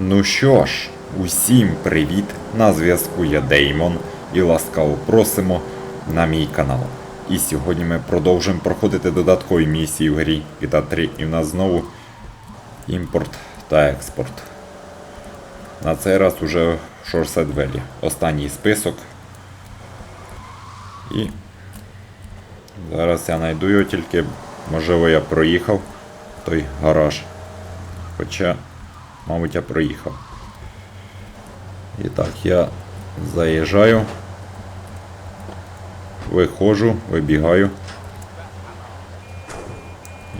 Ну що ж, усім привіт! На зв'язку я Деймон і ласкаво просимо на мій канал. І сьогодні ми продовжуємо проходити додаткові місії в грі GTA 3 і в нас знову імпорт та експорт. На цей раз уже Шорсет Велі. Останній список. І зараз я знайду його тільки, можливо, я проїхав той гараж. Хоча, мабуть, я проїхав. І так, я заїжджаю, виходжу, вибігаю.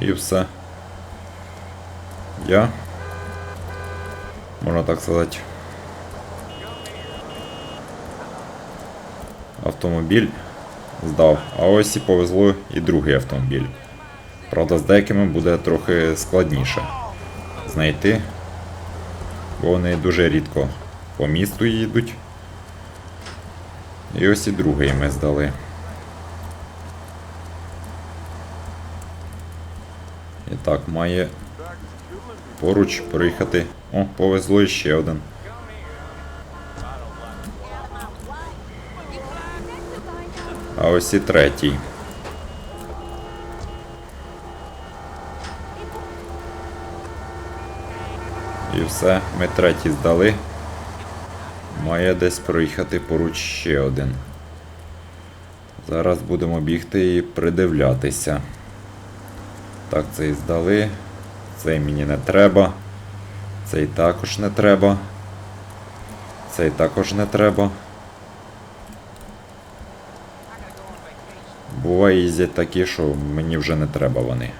І все. Я, можна так сказати, автомобіль здав. А ось і повезло і другий автомобіль. Правда, з деякими буде трохи складніше знайти, бо вони дуже рідко по місту їдуть. І ось і другий ми здали. І так, має поруч проїхати. О, повезло ще один. А ось і третій. І все, ми третій здали. Має десь проїхати поруч ще один. Зараз будемо бігти і придивлятися. Так, цей здали. Цей мені не треба. Цей також не треба. Цей також не треба. Буває їздять такі, що мені вже не треба вони.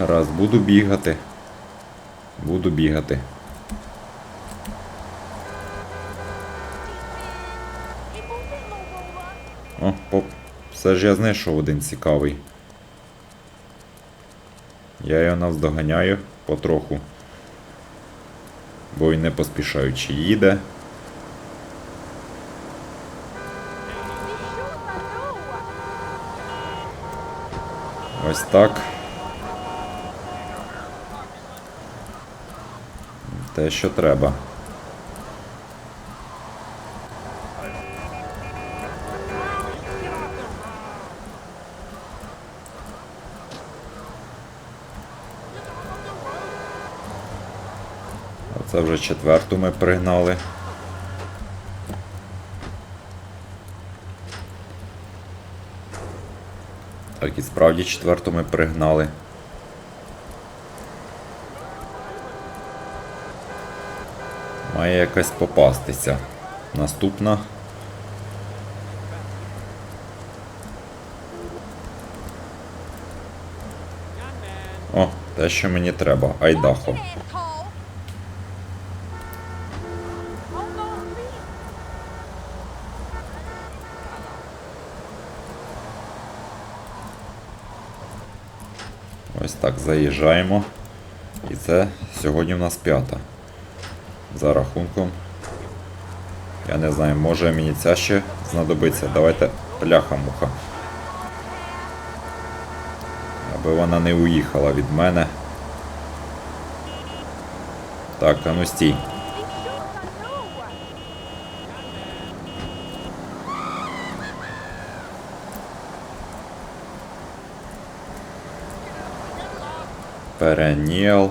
Гаразд, буду бігати. Буду бігати. О, поп. Все ж я знайшов один цікавий. Я його навздоганяю потроху. Бо він не поспішаючи їде. Ось так. Те, що треба. Це вже четверту ми пригнали. Так, і справді четверту ми пригнали. Має якась попастися. Наступна. О, те, що мені треба. Айдахо. Ось так заїжджаємо. І це сьогодні в нас п'ята. За рахунком. Я не знаю, може мені ця ще знадобиться. Давайте пляха-муха. Аби вона не уїхала від мене. Так, а ну стій. Переніл.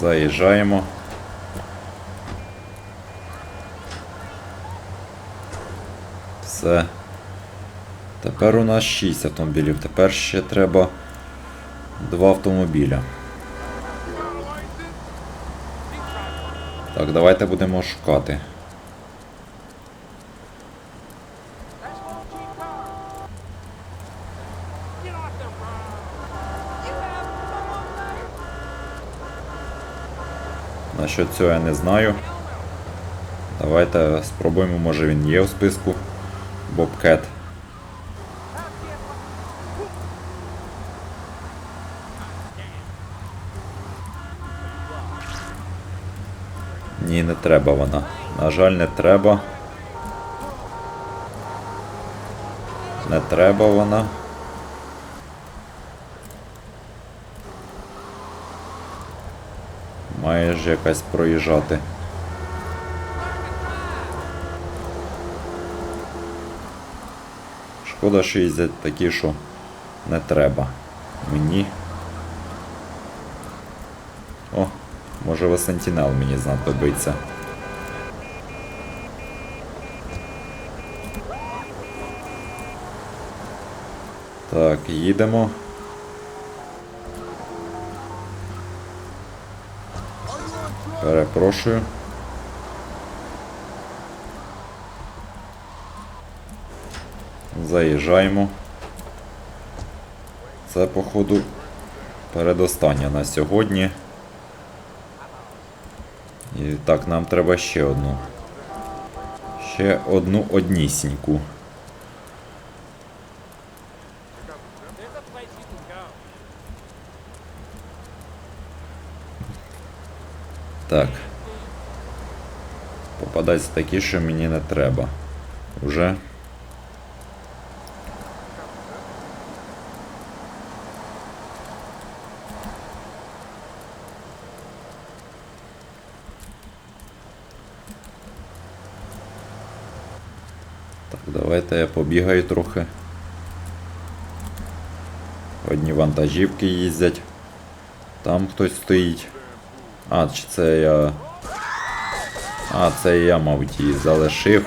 Заїжджаємо. Все. Тепер у нас 6 автомобілів. Тепер ще треба 2 автомобіля. Так, давайте будемо шукати. Насчет цього я не знаю. Давайте спробуємо, може він є у списку. Бобкет. Ні, не треба вона. На жаль, не треба. Не треба вона. Має якась проїжджати. Шкода, що їздять такі, що не треба. Мені. О, може ви мені знадобиться. Так, їдемо. Перепрошую. Заїжджаємо. Це, походу, передостання на сьогодні. І так, нам треба ще одну. Ще одну однісіньку. Так. Попадаються такі, що мені не треба. Уже. Так, давайте я побігаю трохи. Одні вантажівки їздять. Там хтось стоїть. А, чи це я. А, це я, мабуть, її залишив.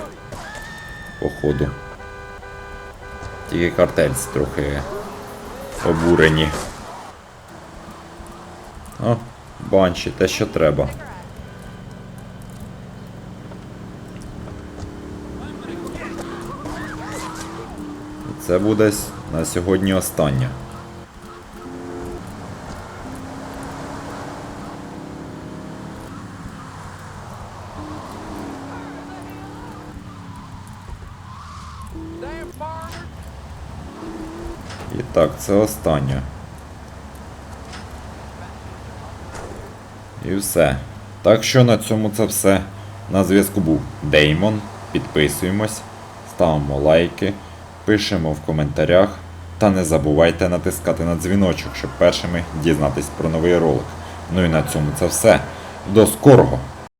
Походу. Тільки картельці трохи обурені. О, банші, те, що треба. Це буде на сьогодні останнє. І так, це останнє. І все. Так що на цьому це все. На зв'язку був Деймон. Підписуємось, ставимо лайки, пишемо в коментарях. Та не забувайте натискати на дзвіночок, щоб першими дізнатись про новий ролик. Ну і на цьому це все. До скорого!